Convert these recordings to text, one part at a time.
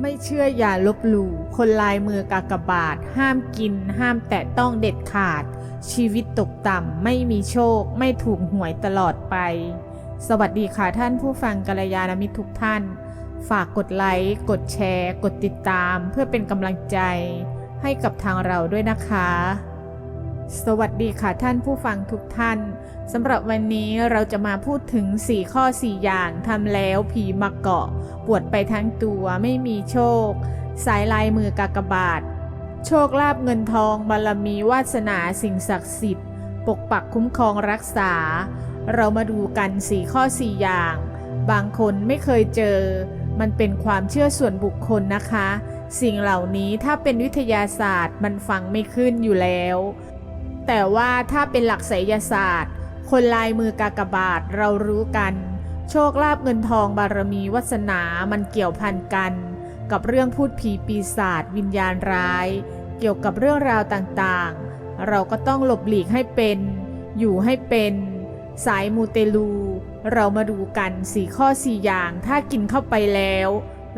ไม่เชื่ออย่าลบหลู่ คนลายมือกากบาท ห้ามกิน ห้ามแตะต้องเด็ดขาด ชีวิตตกต่ำ ไม่มีโชค ไม่ถูกหวยตลอดไป สวัสดีค่ะท่านผู้ฟังกัลยาณมิตรทุกท่าน ฝากกดไลค์ กดแชร์ กดติดตาม เพื่อเป็นกำลังใจ ให้กับทางเราด้วยนะคะ สวัสดีค่ะท่านผู้ฟังทุกท่านสำหรับวันนี้เราจะมาพูดถึง 4 ข้อ 4 อย่างทำแล้วผีมาเกาะ ปวดไปทั้งตัวไม่มีโชค สายลายมือกากบาท โชคลาภเงินทองบารมีวาสนาสิ่งศักดิ์สิทธิ์ ปกปักคุ้มครองรักษา เรามาดูกัน 4 ข้อ 4 อย่าง บางคนไม่เคยเจอ มันเป็นความเชื่อส่วนบุคคลนะคะ สิ่งเหล่านี้ถ้าเป็นวิทยาศาสตร์มันฟังไม่ขึ้นอยู่แล้ว แต่ว่าถ้าเป็นหลักไสยศาสตร์ คนลายมือกากบาทเรารู้กัน โชคลาภเงินทองบารมีวาสนามันเกี่ยวพันกัน กับเรื่องพูดผีปีศาจวิญญาณร้าย เกี่ยวกับเรื่องราวต่างๆ เราก็ต้องหลบหลีกให้เป็น อยู่ให้เป็น สายมูเตลู เรามาดูกันสี่ข้อสี่อย่างถ้ากินเข้าไปแล้ว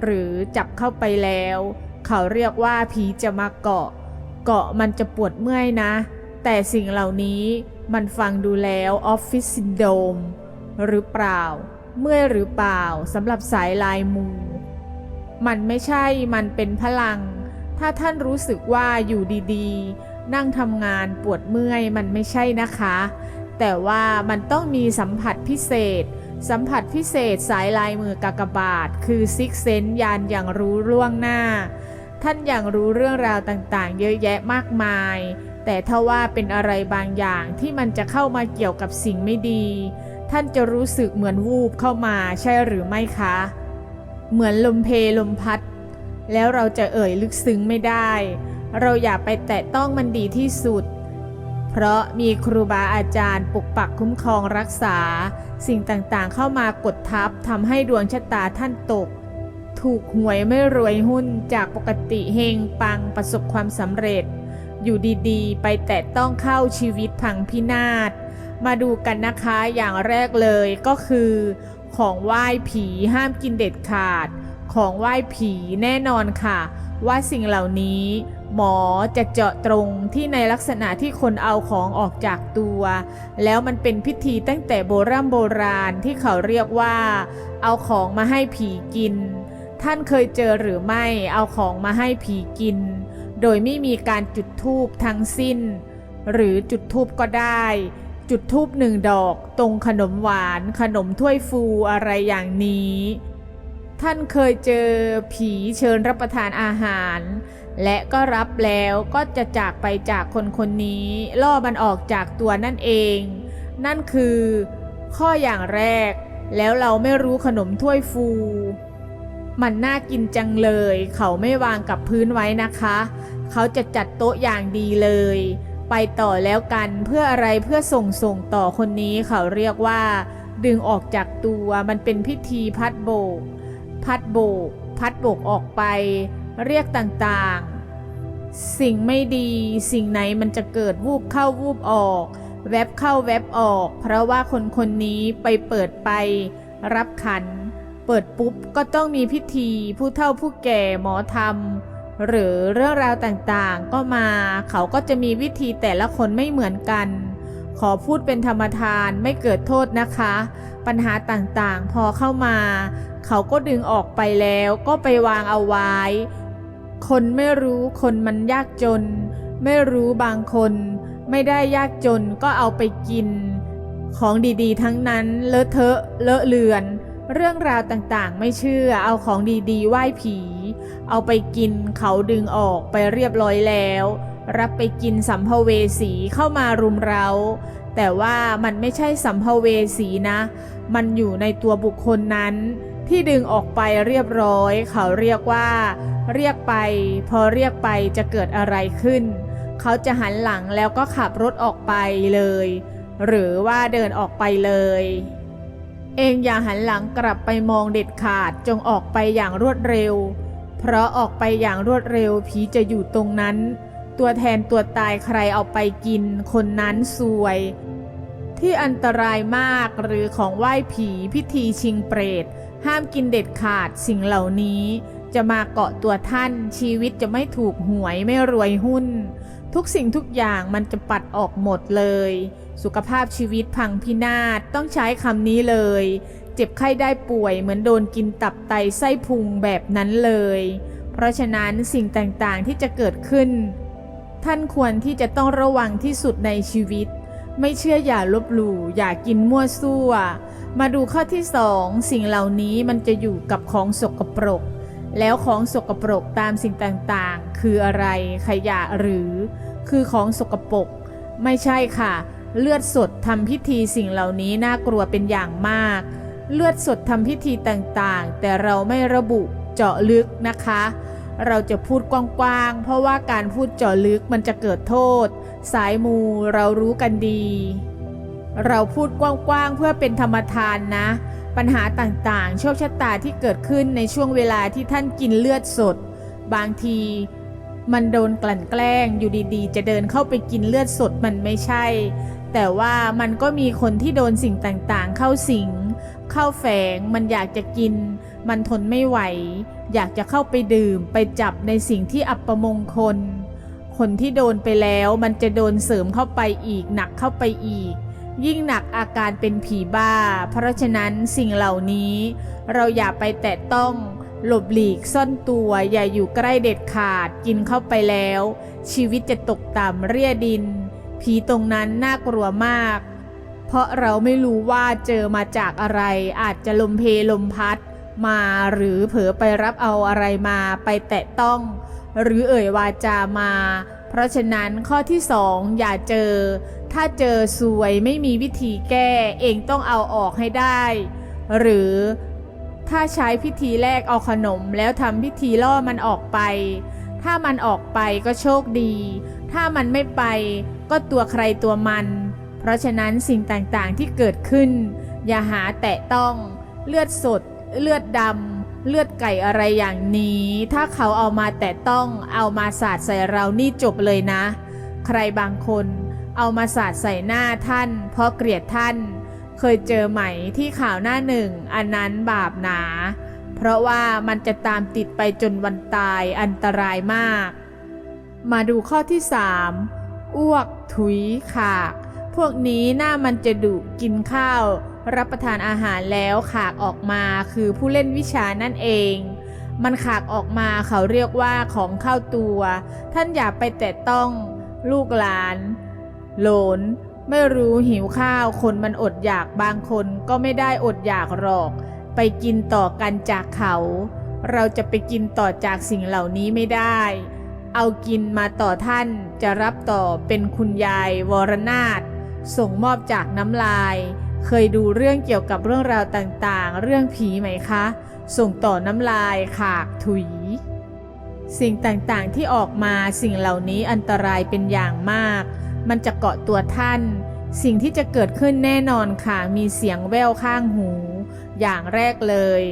หรือจับเข้าไปแล้ว เขาเรียกว่าผีจะมาเกาะ เกาะมันจะปวดเมื่อยนะ แต่สิ่งเหล่านี้มันฟังดูแล้วออฟฟิศซินโดมหรือเปล่า เมื่อยหรือเปล่าสำหรับสายลายมู มันไม่ใช่มันเป็นพลัง ถ้าท่านรู้สึกว่าอยู่ดีๆ นั่งทำงานปวดเมื่อยมันไม่ใช่นะคะ แต่ว่ามันต้องมีสัมผัสพิเศษ สัมผัสพิเศษสายลายมือกากบาท คือซิกเซนยานอย่างรู้ล่วงหน้า ท่านอย่างรู้เรื่องราวต่างๆ เยอะแยะมากมาย แต่ถ้าว่าเป็นอะไรบางอย่างที่มันจะเข้ามาเกี่ยวกับสิ่งไม่ดี ท่านจะรู้สึกเหมือนวูบเข้ามาใช่หรือไม่คะ เหมือนลมเพลมพัด แล้วเราจะเอ่ยลึกซึ้งไม่ได้ เราอย่าไปแตะต้องมันดีที่สุด เพราะมีครูบาอาจารย์ปกปักคุ้มครองรักษา สิ่งต่างๆเข้ามากดทับทำให้ดวงชะตาท่านตก ถูกหวยไม่รวยหุ้นจากปกติเฮงปังประสบความสำเร็จ อยู่ดีๆ ไปแตะต้องเข้าชีวิตพังพินาศ มาดูกันนะคะอย่างแรกเลยก็คือ ของไหว้ผีห้ามกินเด็ดขาด ของไหว้ผีแน่นอนค่ะ ว่าสิ่งเหล่านี้ หมอจะเจาะตรงที่ในลักษณะที่คนเอาของออกจากตัว แล้วมันเป็นพิธีตั้งแต่โบราณโบราณที่เขาเรียกว่า เอาของมาให้ผีกิน ท่านเคยเจอหรือไม่เอาของมาให้ผีกิน โดยไม่มีการจุดธูปทั้งสิ้น หรือจุดธูปก็ได้ จุดธูปหนึ่งดอก ตรงขนมหวาน ขนมถ้วยฟูอะไรอย่างนี้ ท่านเคยเจอผีเชิญรับประทานอาหาร และก็รับแล้วก็จะจากไปจากคนคนนี้ ล่อมันออกจากตัวนั่นเอง นั่นคือ ข้ออย่างแรก แล้วเราไม่รู้ขนมถ้วยฟู มันน่ากินจังเลย เขาไม่วางกับพื้นไว้นะคะ เขาจะจัดโต๊ะอย่างดีเลย ไปต่อแล้วกันเพื่ออะไรเพื่อส่งส่งต่อคนนี้เขาเรียกว่า ดึงออกจากตัวมันเป็นพิธีพัดโบก พัดโบก พัดโบกออกไป เรียกต่างๆ สิ่งไม่ดี สิ่งไหนมันจะเกิดวูบเข้าวูบออก แวบเข้าแวบออก เพราะว่าคนคนนี้ไปเปิดไป รับขัน เปิดปุ๊บก็ต้องมีพิธีผู้เฒ่าผู้แก่หมอธรรม หรือเรื่องราวต่างๆ ก็มาเขาก็จะมีวิธีแต่ละคนไม่เหมือนกัน ขอพูดเป็นธรรมทานไม่เกิดโทษนะคะ ปัญหาต่างๆ พอเข้ามา เขาก็ดึงออกไปแล้วก็ไปวางเอาไว้ คนไม่รู้คนมันยากจน ไม่รู้บางคน ไม่ได้ยากจนก็เอาไปกิน ของดีๆ ทั้งนั้นเลอะเทอะเลอะเลือน เรื่องราวต่างๆ ไม่เชื่อเอาของดีๆไหว้ผี เอาไปกินเขาดึงออกไปเรียบร้อยแล้ว รับไปกินสัมภเวสีเข้ามารุมเราแต่ว่ามันไม่ใช่สัมภเวสีนะ มันอยู่ในตัวบุคคลนั้น ที่ดึงออกไปเรียบร้อย เขาเรียกว่า เรียกไป พอเรียกไปจะเกิดอะไรขึ้น เขาจะหันหลังแล้วก็ขับรถออกไปเลย หรือว่าเดินออกไปเลย เองอย่าหันหลังกลับไปมองเด็ดขาดจงออกไปอย่างรวดเร็ว เพราะออกไปอย่างรวดเร็วผีจะอยู่ตรงนั้น ตัวแทนตัวตายใครเอาไปกิน คนนั้นซวย ที่อันตรายมากหรือของไหว้ผีพิธีชิงเปรต ห้ามกินเด็ดขาดสิ่งเหล่านี้ จะมาเกาะตัวท่านชีวิตจะไม่ถูกหวยไม่รวยหุ้น ทุกสิ่งทุกอย่างมันจะปัดออกหมดเลย สุขภาพชีวิตพังพินาศต้องใช้คำนี้เลย เจ็บไข้ได้ป่วยเหมือนโดนกินตับไตไส้พุงแบบนั้นเลย เพราะฉะนั้นสิ่งต่างๆที่จะเกิดขึ้น ท่านควรที่จะต้องระวังที่สุดในชีวิต ไม่เชื่ออย่าลบหลู่อย่ากินมั่วซั่ว มาดูข้อที่สองสิ่งเหล่านี้มันจะอยู่กับของสกปรก แล้วของสกปรกตามสิ่งต่างๆ คืออะไรขยะหรือ คือของสกปรกไม่ใช่ค่ะ เลือดสดทำพิธีสิ่งเหล่านี้น่ากลัวเป็นอย่างมาก เลือดสดทำพิธีต่างๆ แต่เราไม่ระบุเจาะลึกนะคะ เราจะพูดกว้างๆ เพราะว่าการพูดเจาะลึกมันจะเกิดโทษ สายมูเรารู้กันดี เราพูดกว้างๆเพื่อเป็นธรรมทานนะ ปัญหาต่างๆ โชคชะตาที่เกิดขึ้นในช่วงเวลาที่ท่านกินเลือดสด บางทีมันโดนกลั่นแกล้งอยู่ดีๆ จะเดินเข้าไปกินเลือดสดมันไม่ใช่ แต่ว่ามันก็มีคนที่โดนสิ่งต่างๆ เข้าสิง เข้าแฝง มันอยากจะกิน มันทนไม่ไหว อยากจะเข้าไปดื่ม ไปจับในสิ่งที่อัปมงคล คนที่โดนไปแล้วมันจะโดนเสริมเข้าไปอีกหนักเข้าไปอีก ยิ่งหนักอาการเป็นผีบ้า เพราะฉะนั้นสิ่งเหล่านี้ เราอย่าไปแตะต้อง หลบหลีกซ่อนตัวอย่าอยู่ใกล้เด็ดขาดกินเข้าไปแล้ว ชีวิตจะตกต่ำเรียดิน ผีตรงนั้นน่ากลัวมาก เพราะเราไม่รู้ว่าเจอมาจากอะไร อาจจะลมเพลมพัด มาหรือเผลอไปรับเอาอะไรมาไปแตะต้อง หรือเอ่ยวาจามา เพราะฉะนั้นข้อที่สองอย่าเจอ ถ้าเจอสวยไม่มีวิธีแก้เองต้องเอาออกให้ได้ หรือถ้าใช้พิธีแรกเอาขนมแล้วทำพิธีล่อมันออกไป ถ้ามันออกไปก็โชคดี ถ้ามันไม่ไปก็ตัวใครตัวมัน เพราะฉะนั้นสิ่งต่างๆที่เกิดขึ้น อย่าหาแตะต้อง เลือดสด เลือดดำเลือดไก่อะไรอย่างนี้ ถ้าเขาเอามาแตะต้องเอามาสาดใส่เรานี่จบเลยนะ ใครบางคน เอามาสาดใส่หน้าท่าน เพราะเกลียดท่าน เคยเจอไหมที่ข่าวหน้าหนึ่ง อันนั้นบาปหนา เพราะว่ามันจะตามติดไปจนวันตายอันตรายมาก มาดูข้อที่3อ้วก ถุยขาก พวกนี้หน้ามันจะดุกินข้าว รับประทานอาหารแล้วขากออกมาคือผู้เล่นวิชานั่นเอง มันขากออกมาเขาเรียกว่าของเข้าตัว ท่านอย่าไปแตะต้องลูกหลาน โหลนไม่รู้หิวข้าวคนมันอดอยากบางคนก็ไม่ได้อดอยากหรอก ไปกินต่อกันจากเขา เราจะไปกินต่อจากสิ่งเหล่านี้ไม่ได้ เอากินมาต่อท่านจะรับต่อเป็นคุณยายวรนาถส่งมอบจากน้ำลาย เคยดูเรื่องเกี่ยวกับเรื่องราวต่างๆ เรื่องผีไหมคะ ส่งต่อน้ำลายขากถุย สิ่งต่างๆที่ออกมาสิ่งเหล่านี้อันตรายเป็นอย่างมาก มันจะเกาะตัวท่าน สิ่งที่จะเกิดขึ้นแน่นอนค่ะ มีเสียงแว่วข้างหู อย่างแรกเลย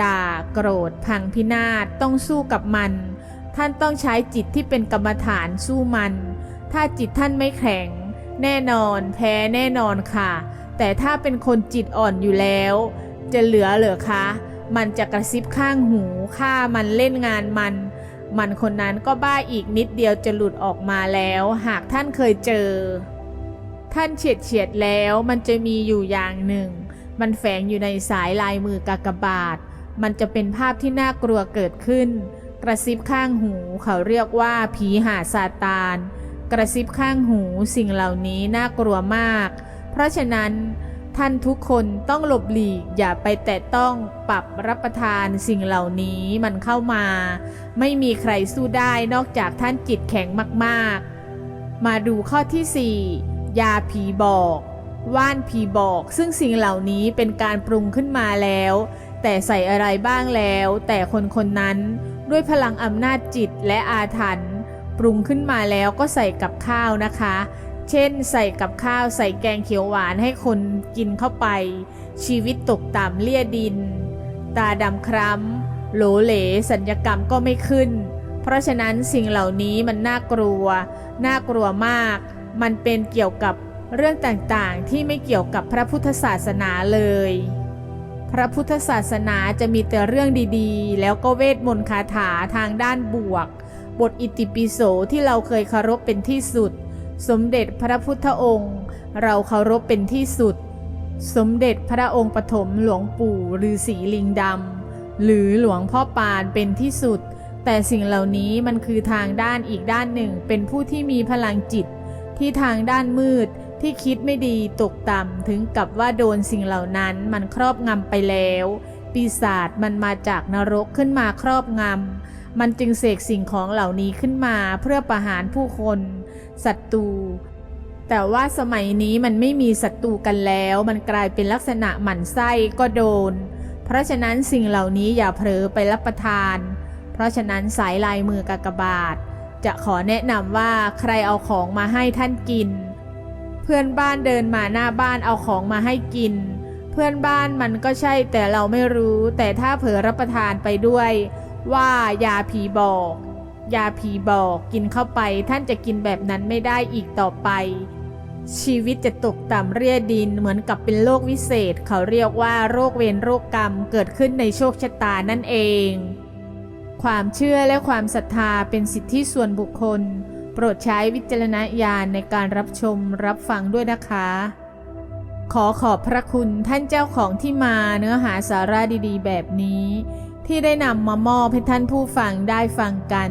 ด่าโกรธ พังพินาศต้องสู้กับมัน ท่านต้องใช้จิตที่เป็นกรรมฐานสู้มัน ถ้าจิตท่านไม่แข็ง แน่นอนแพ้แน่นอนค่ะ แต่ถ้าเป็นคนจิตอ่อนอยู่แล้ว จะเหลือเหรอคะ มันจะกระซิบข้างหูฆ่ามันเล่นงานมัน มันคนนั้นก็บ้าอีกนิดเดียวจะหลุดออกมาแล้ว หากท่านเคยเจอ ท่านเฉียดเฉียดแล้วมันจะมีอยู่อย่างหนึ่ง มันแฝงอยู่ในสายลายมือกากบาท มันจะเป็นภาพที่น่ากลัวเกิดขึ้น กระซิบข้างหูเขาเรียกว่าผีหาซาตาน กระซิบข้างหูสิ่งเหล่านี้น่ากลัวมาก เพราะฉะนั้น ท่านทุกคนต้องหลบหลีกอย่าไปแตะต้องปรับรับประทานสิ่งเหล่านี้มันเข้ามา ไม่มีใครสู้ได้นอกจากท่านจิตแข็งมากๆ มาดูข้อที่ 4 ยาผีบอก ว่านผีบอก ซึ่งสิ่งเหล่านี้เป็นการปรุงขึ้นมาแล้ว แต่ใส่อะไรบ้างแล้ว แต่คนคนนั้นด้วยพลังอำนาจจิตและอาถรรพ์ปรุงขึ้นมาแล้วก็ใส่กับข้าวนะคะ เช่น ใส่กับข้าวใส่แกงเขียวหวานให้คนกินเข้าไป ชีวิตตกต่ำเลี่ยดิน ตาดำคล้ำโหลเหลสัญญกรรมก็ไม่ขึ้น เพราะฉะนั้นสิ่งเหล่านี้มันน่ากลัว น่ากลัวมาก มันเป็นเกี่ยวกับเรื่องต่างๆ ที่ไม่เกี่ยวกับพระพุทธศาสนาเลย พระพุทธศาสนาจะมีแต่เรื่องดีๆ แล้วก็เวทมนต์คาถาทางด้านบวก บทอิติปิโสที่เราเคยเคารพเป็นที่สุด สมเด็จพระพุทธองค์ เราเคารพเป็นที่สุด สมเด็จพระองค์ปฐมหลวงปู่ฤาษีลิงดำหรือหลวงพ่อปานเป็นที่สุด แต่สิ่งเหล่านี้มันคือทางด้านอีกด้านหนึ่งเป็นผู้ที่มีพลังจิต ที่ทางด้านมืดที่คิดไม่ดีตกต่ำถึงกับว่าโดนสิ่งเหล่านั้นมันครอบงำไปแล้ว ปีศาจมันมาจากนรกขึ้นมาครอบงำมันจึงเสกสิ่งของเหล่านี้ขึ้นมาเพื่อประหารผู้คน ศัตรู แต่ว่าสมัยนี้มันไม่มีศัตรูกันแล้ว มันกลายเป็นลักษณะหมั่นไส้ก็โดน เพราะฉะนั้นสิ่งเหล่านี้อย่าเผลอไปรับประทาน เพราะฉะนั้นสายลายมือกากบาท จะขอแนะนำว่าใครเอาของมาให้ท่านกิน เพื่อนบ้านเดินมาหน้าบ้านเอาของมาให้กิน เพื่อนบ้านมันก็ใช่แต่เราไม่รู้ แต่ถ้าเผลอรับประทานไปด้วย ว่ายาผีบอก ยาผีบอกกินเข้าไปท่านจะกินแบบนั้นไม่ได้อีกต่อไป ชีวิตจะตกต่ำเรียดินเหมือนกับเป็นโรควิเศษ เขาเรียกว่าโรคเวรโรคกรรมเกิดขึ้นในโชคชะตานั่นเอง ความเชื่อและความศรัทธาเป็นสิทธิส่วนบุคคล โปรดใช้วิจารณญาณในการรับชมรับฟังด้วยนะคะ ขอขอบพระคุณท่านเจ้าของที่มาเนื้อหาสาระดีๆ แบบนี้ ที่ได้นำมามอบให้ท่านผู้ฟังได้ฟังกัน